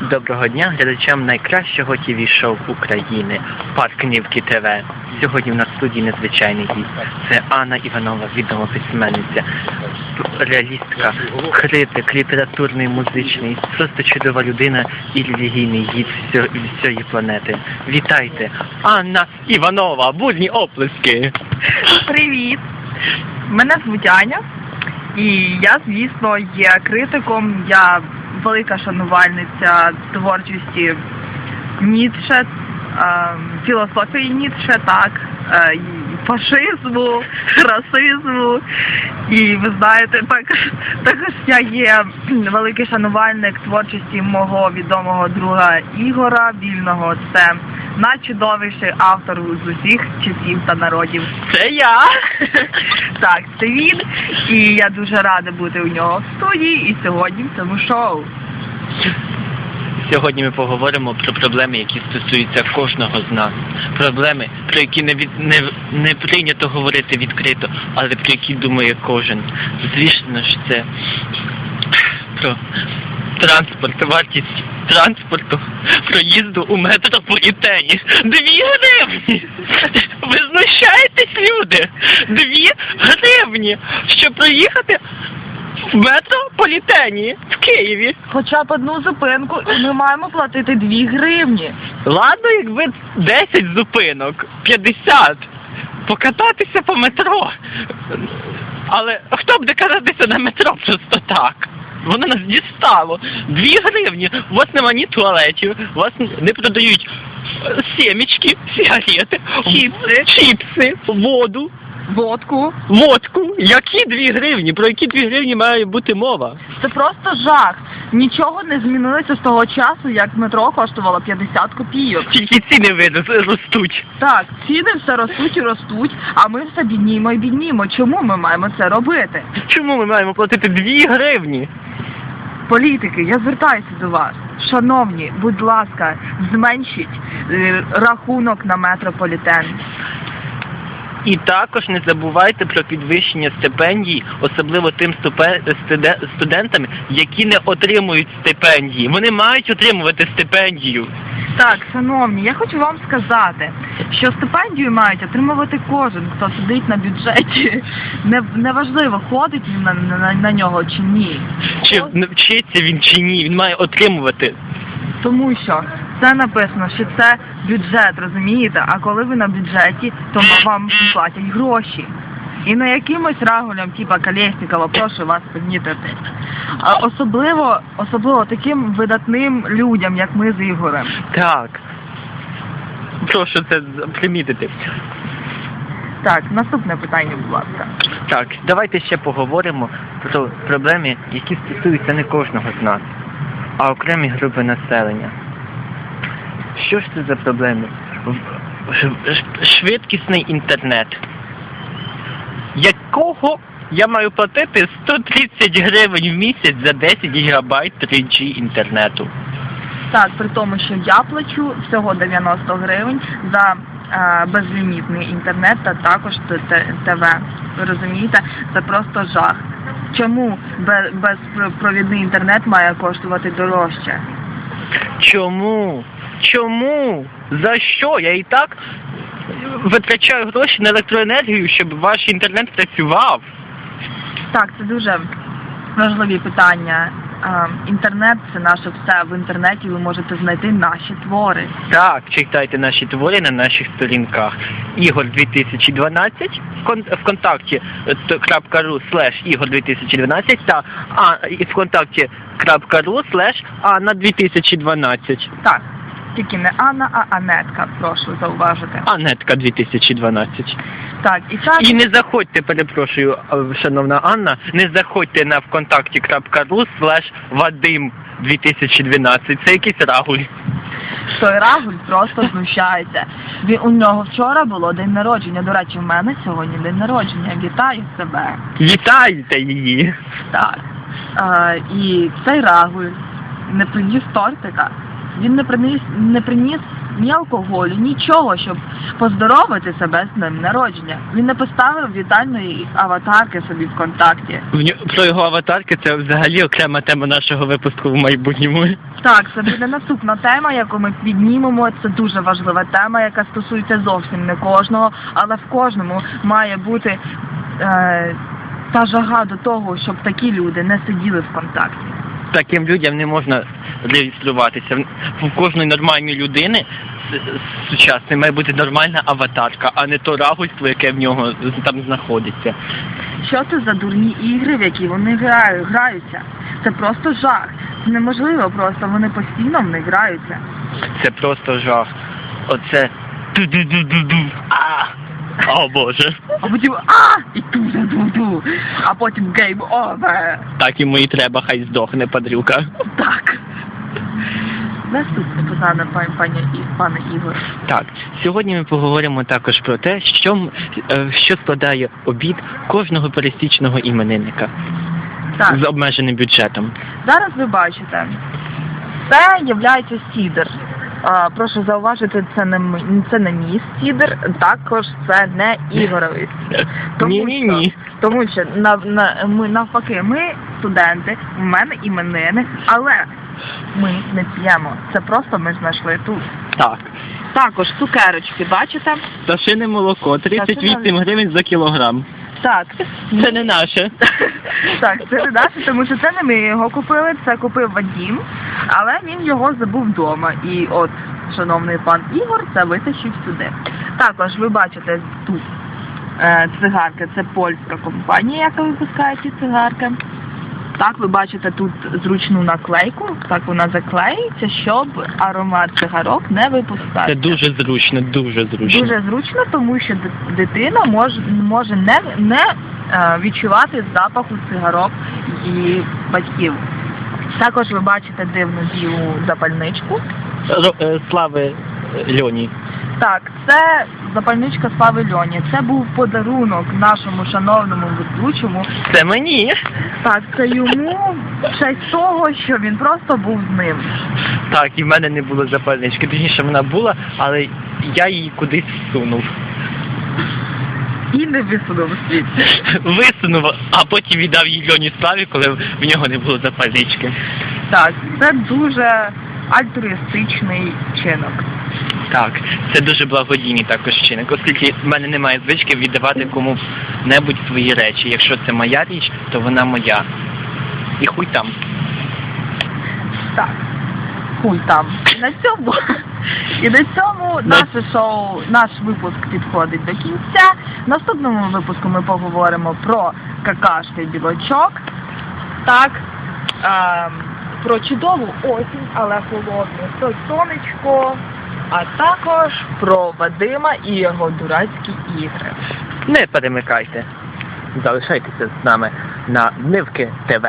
Доброго дня глядачам найкращого тв шоу України Парк Нівки ТВ. Сьогодні в нас в студії незвичайний гість. Це Анна Іванова, відома письменниця, реалістка, критик, літературний, музичний, просто чудова людина і релігійний гід всієї планети. Вітайте! Анна Іванова! Будні оплески! Привіт! Мене звуть Аня, і я, звісно, є критиком. Я велика шанувальниця творчості Ніцше, е, філософії Ніцше, так, е, фашизму, расизму. І ви знаєте, також, також я є великий шанувальник творчості мого відомого друга Ігора Вільного. Це найчудовіший автор з усіх часів та народів. Це я! Так, це він. І я дуже рада бути у нього в студії і сьогодні в цьому шоу. Сьогодні ми поговоримо про проблеми, які стосуються кожного з нас. Проблеми, про які не, від, не, не прийнято говорити відкрито, але про які думає кожен. Звісно ж, це про транспорт, вартість транспорту, проїзду у метрополітені. Дві гривні! Ви знущаєтесь, люди? Дві гривні, щоб проїхати в метрополітені в Києві. Хоча б одну зупинку, і ми маємо платити 2 гривні. Ладно, якби 10 зупинок, 50, покататися по метро. Але хто буде кататися на метро просто так? Воно нас дістало. Дві гривні. У вас нема ні туалетів, у вас не продають е, сімечки, сигарети, Чіпси. чіпси, воду, Водку. водку. Які дві гривні? Про які дві гривні має бути мова? Це просто жах. Нічого не змінилося з того часу, як метро коштувало 50 копійок. Тільки ціни вирос- ростуть. Так, ціни все ростуть і ростуть, а ми все бідніємо і бідніємо. Чому ми маємо це робити? Чому ми маємо платити дві гривні? Політики, я звертаюся до вас. Шановні, будь ласка, зменшіть е, рахунок на метрополітен. І також не забувайте про підвищення стипендій, особливо тим студентам, які не отримують стипендії. Вони мають отримувати стипендію. Так, шановні, я хочу вам сказати, що стипендію мають отримувати кожен, хто сидить на бюджеті. Не, неважливо, ходить він на, на, на нього чи ні. Чи навчиться він чи ні, він має отримувати. Тому що це написано, що це бюджет, розумієте? А коли ви на бюджеті, то вам платять гроші. І на якимось рагулям, типа Колєснікова, прошу вас піднітити. А особливо, особливо таким видатним людям, як ми з Ігорем. Так. Прошу це примітити. Так, наступне питання, будь ласка. Так, давайте ще поговоримо про проблеми, які стосуються не кожного з нас, а окремі групи населення. Що ж це за проблеми? Швидкісний інтернет. Якого я маю платити 130 гривень в місяць за 10 гігабайт 3G інтернету? Так, при тому, що я плачу всього 90 гривень за е, безлімітний інтернет та також ТВ. Ви розумієте? Це просто жах. Чому бе- безпровідний інтернет має коштувати дорожче? Чому? Чому? За що? Я і так витрачаю гроші на електроенергію, щоб ваш інтернет працював. Так, це дуже важливі питання. Е, Інтернет це наше все. В інтернеті ви можете знайти наші твори. Так, читайте наші твори на наших сторінках. Ігор 2012 в кон- ВКонтакті е, слеш Ігор 2012 та а, і ВКонтакті .ру слеш Анна 2012. Так, тільки не Анна, а Анетка, прошу зауважити. Анетка 2012. Так, і так. І не заходьте, перепрошую, е, шановна Анна, не заходьте на ВКонтакті.ру слеш Вадим 2012. Це якийсь рагуль. Той Рагуль просто знущається. Він у нього вчора було день народження. До речі, в мене сьогодні день народження. Вітаю себе. Вітайте її. Так. А, і цей Рагуль не приніс тортика. Він не приніс не приніс ні алкоголю, нічого, щоб поздоровити себе з днем народження. Він не поставив вітальної аватарки собі в контакті. В ньо- Про його аватарки це взагалі окрема тема нашого випуску в майбутньому. Так, це буде наступна тема, яку ми піднімемо. Це дуже важлива тема, яка стосується зовсім не кожного, але в кожному має бути е, та жага до того, щоб такі люди не сиділи в контакті. Таким людям не можна реєструватися. В- У кожної нормальної людини сучасної має бути нормальна аватарка, а не то рагульство, яке в нього там знаходиться. Що це за дурні ігри, в які вони грають, граються? Це просто жах. Це неможливо просто, вони постійно в них граються. Це просто жах. Оце ду-ду-ду-ду-ду. А! О Боже. А потім а! І ту-ду-ду-ду. А потім гейм овер. Так йому і треба, хай здохне падрюка. Так. Наступне питання, пані, пані, І- пане Ігор. Так, сьогодні ми поговоримо також про те, що, м- е, що складає обід кожного пересічного іменинника Так. з обмеженим бюджетом. Зараз ви бачите, це є сідер. Прошу зауважити, це не м- це не мій сідер, також це не Ігоровий сідер. Тому Ні-ні-ні. що- Тому що на, на, ми навпаки, ми студенти, в мене іменини, але ми не п'ємо. Це просто ми знайшли тут. Так. Також цукерочки, бачите? Пташине молоко 38 гривень за кілограм. Так. Це не наше. Так, це не наше, тому що це не ми його купили, це купив Вадім, але він його забув вдома. І от, шановний пан Ігор, це витащив сюди. Також ви бачите тут е, цигарки, це польська компанія, яка випускає ці цигарки. Так, ви бачите тут зручну наклейку, так вона заклеїться, щоб аромат цигарок не випускати. Це дуже зручно, дуже зручно. Дуже зручно, тому що ди- дитина може, може не, не е, відчувати запаху цигарок її батьків. Також ви бачите дивну білу запальничку. Е, Слави е, Льоні. Так, це запальничка Слави Льоні. Це був подарунок нашому шановному ведучому. Це мені. Так, це йому в честь того, що він просто був з ним. Так, і в мене не було запальнички. Точніше, вона була, але я її кудись всунув. І не висунув звідси. Висунув, а потім віддав її Льоні Славі, коли в нього не було запальнички. Так, це дуже альтруїстичний чинок. Так, це дуже благодійний також чинник, оскільки в мене немає звички віддавати кому-небудь свої речі. Якщо це моя річ, то вона моя. І хуй там. Так, хуй там. І на цьому, і на цьому наше шоу, наш випуск підходить до кінця. В наступному випуску ми поговоримо про какашки білочок. Так, ем, про чудову осінь, але холодну, про сонечко, а також про Вадима і його дурацькі ігри. Не перемикайте. Залишайтеся з нами на Нивки ТВ.